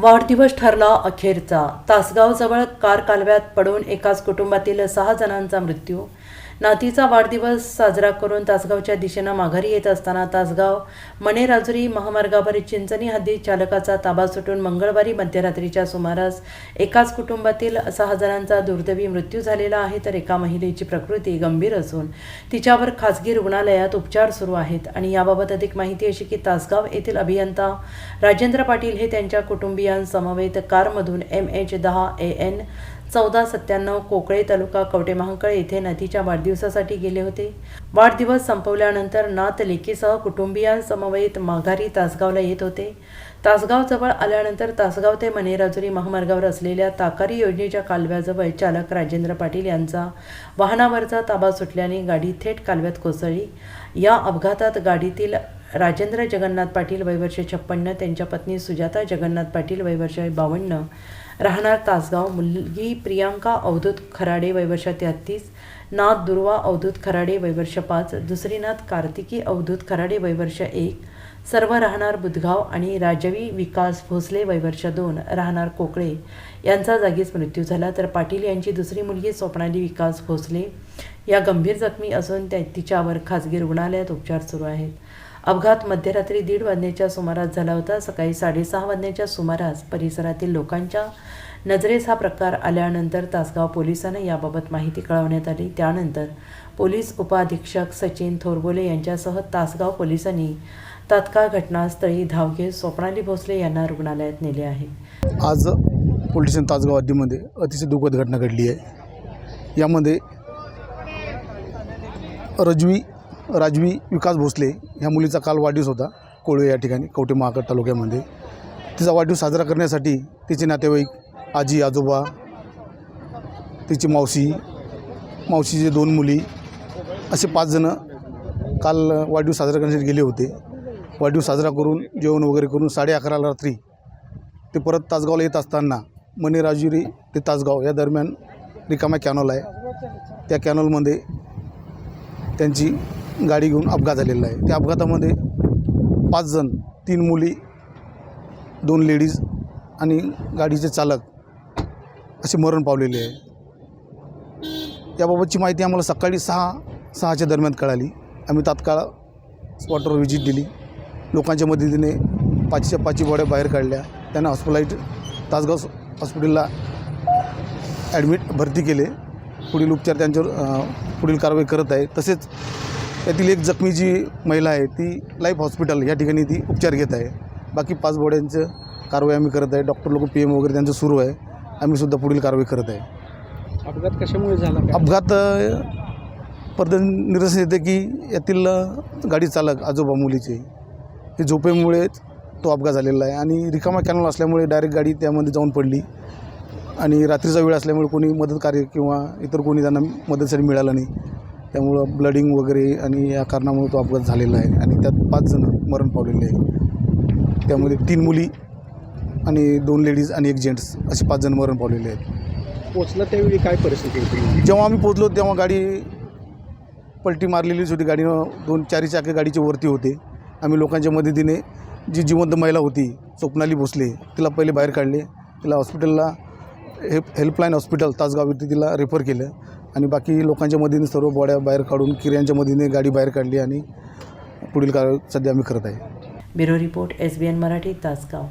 वाढदिवस ठरला अखेरचा. तासगावजवळ कार कालव्यात पडून एकाच कुटुंबातील सहा जणांचा मृत्यू. नातीचा वाढदिवस साजरा करून तासगावच्या दिशेनं माघारी येत असताना तासगाव मणेराजुरी महामार्गावर चिंचणी हद्दीत चालकाचा ताबा सुटून मंगळवारी मध्यरात्रीच्या सुमारास एकाच कुटुंबातील सहा जणांचा दुर्दैवी मृत्यू झालेला आहे तर एका महिलेची प्रकृती गंभीर असून तिच्यावर खासगी रुग्णालयात उपचार सुरू आहेत. आणि याबाबत अधिक माहिती अशी की तासगाव येथील अभियंता राजेंद्र पाटील हे त्यांच्या कुटुंबियांसमवेत कारमधून एम एच दहा ए एन चौदा सत्त्याण्णव कोकळे तालुका कवटेमहांकळ येथे नदीच्या वाढदिवसासाठी गेले होते. वाढदिवस संपवल्यानंतर नात लेकीसह कुटुंबियांसमवेत माघारी तासगावला येत होते. तासगावजवळ आल्यानंतर तासगाव ते मनेराजुरी महामार्गावर असलेल्या ताकारी योजनेच्या कालव्याजवळ चालक राजेंद्र पाटील यांचा वाहनावरचा ताबा सुटल्याने गाडी थेट कालव्यात कोसळली. या अपघातात गाडीतील राजेंद्र जगन्नाथ पाटील वयवर्ष छप्पन्न त्यांच्या पत्नी सुजाता जगन्नाथ पाटील वयवर्ष बावन्न राहणार तासगाव मुलगी प्रियांका अवधूत खराडे वयवर्ष तेहत्तीस नाथ दुर्वा अवधूत खराडे वयवर्ष पाच दुसरी नाथ कार्तिकी अवधूत खराडे वयवर्ष एक सर्व राहणार बुधगाव आणि राजवी विकास भोसले वयवर्ष दोन राहणार कोकळे. यांचा जागीच मृत्यू झाला. तर पाटील यांची दुसरी मुलगी स्वप्नाली विकास भोसले. या गंभीर जखमी असून त्या तिच्यावर खाजगी रुग्णालयात उपचार सुरू आहेत. अपघात मध्यरात्री दीड वाजण्याच्या सुमारास झाला होता. सकाळी साडेसहा वाजण्याच्या सुमारास परिसरातील लोकांच्या नजरेस हा प्रकार आल्यानंतर तासगाव पोलिसांना याबाबत माहिती कळवण्यात आली. त्यानंतर पोलीस उपाधीक्षक सचिन थोरबोले यांच्यासह तासगाव पोलिसांनी तात्काळ घटनास्थळी धाव घेत स्वप्नाली भोसले यांना रुग्णालयात नेले आहे. आज पोलीस स्टेशन तासगाव हद्दीमध्ये अतिशय दुःखद घटना घडली आहे. यामध्ये रजवी राजवी विकास भोसले ह्या मुलीचा काल वाढदिवस होता कोळवे या ठिकाणी कवटे महाकड तालुक्यामध्ये. तिचा वाढदिवस साजरा करण्यासाठी तिचे नातेवाईक आजी आजोबा तिची मावशी मावशीचे दोन मुली असे पाच जणं काल वाढदिवस साजरा करण्यासाठी गेले होते. वाढदिवस साजरा करून जेवण वगैरे करून साडे अकराला रात्री ते परत तासगावला येत असताना मणिराजुरी ते तासगाव या दरम्यान रिकामा कॅनॉल आहे. त्या कॅनॉलमध्ये त्यांची गाडी घेऊन अपघात झालेला आहे. त्या अपघातामध्ये पाच जण तीन मुली दोन लेडीज आणि गाडीचे चालक असे मरण पावलेले आहे. याबाबतची माहिती आम्हाला सकाळी सहा सहाच्या दरम्यान कळाली. आम्ही तात्काळ स्पॉटवर व्हिजिट दिली. लोकांच्या मदतीने पाचशे पाचशे बॉड्या बाहेर काढल्या. त्यांना हॉस्पिटलाईट तासगाव हॉस्पिटलला ॲडमिट भरती केले. पुढील उपचार त्यांच्यावर पुढील कारवाई करत आहे. तसेच त्यातील एक जखमी जी महिला आहे ती लाईफ हॉस्पिटल या ठिकाणी ती उपचार घेत आहे. बाकी पाच बॉड्यांचं कारवाई आम्ही करत आहे. डॉक्टर लोक पी एम वगैरे त्यांचं सुरू आहे. आम्हीसुद्धा पुढील कारवाई करत आहे. अपघात कशामुळे झाला? अपघात अ, पडद्यात निदर्शन येते की यातील गाडी चालक आजोबा मुलीचे. हे झोपेमुळे तो अपघात झालेला आहे आणि रिकामा कॅनल असल्यामुळे डायरेक्ट गाडी त्यामध्ये जाऊन पडली. आणि रात्रीचा वेळ असल्यामुळे कोणी मदत कार्य किंवा इतर कोणी त्यांना मदतीसाठी मिळालं नाही. त्यामुळं ब्लडिंग वगैरे आणि या कारणामुळे तो अपघात झालेला आहे. आणि त्यात पाच जण मरण पावलेले आहे त्यामध्ये तीन मुली आणि दोन लेडीज आणि एक जेंट्स असे पाच जण मरण पावलेले आहेत. पोचला त्यावेळी काय परिस्थिती होती? जेव्हा आम्ही पोचलो तेव्हा गाडी पलटी मारलेलीच होती. गाडीनं दोन चारी चाके गाडीच्या वरती होते. आम्ही लोकांच्या मदतीने जी जिवंत महिला होती स्वप्नाली भोसले तिला पहिले बाहेर काढले. तिला हॉस्पिटलला हे हेल्पलाईन हॉस्पिटल तासगाव इथे तिला रेफर केलं आणि बाकी लोकांच्या मदतीने सर्व बॉड्या बाहेर काढून किऱ्यांच्या मदतीने गाडी बाहेर काढली आणि पुढील कार सध्या आम्ही करत आहे. Bureau report S B N Marathi Tasgaon.